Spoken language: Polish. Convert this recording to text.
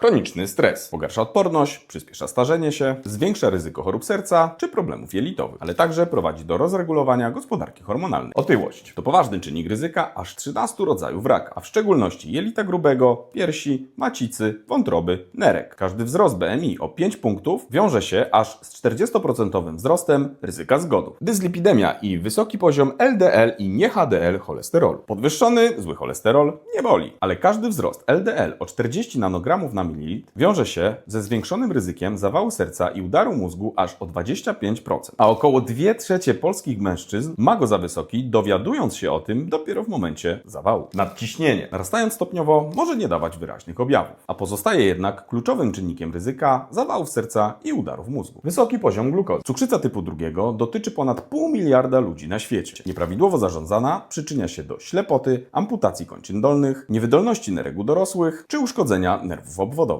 Chroniczny stres pogarsza odporność, przyspiesza starzenie się, zwiększa ryzyko chorób serca czy problemów jelitowych, ale także prowadzi do rozregulowania gospodarki hormonalnej. Otyłość to poważny czynnik ryzyka aż 13 rodzajów raka, a w szczególności jelita grubego, piersi, macicy, wątroby, nerek. Każdy wzrost BMI o 5 punktów wiąże się aż z 40% wzrostem ryzyka zgonów. Dyslipidemia i wysoki poziom LDL i nie HDL cholesterolu. Podwyższony zły cholesterol nie boli, ale każdy wzrost LDL o 40 nanogramów na wiąże się ze zwiększonym ryzykiem zawału serca i udaru mózgu aż o 25%. A około 2 trzecie polskich mężczyzn ma go za wysoki, dowiadując się o tym dopiero w momencie zawału. Nadciśnienie, narastając stopniowo, może nie dawać wyraźnych objawów, a pozostaje jednak kluczowym czynnikiem ryzyka zawałów serca i udarów mózgu. Wysoki poziom glukozy. Cukrzyca typu drugiego dotyczy ponad pół miliarda ludzi na świecie. Nieprawidłowo zarządzana przyczynia się do ślepoty, amputacji kończyn dolnych, niewydolności nerek u dorosłych czy uszkodzenia nerwów obwodowych. водов.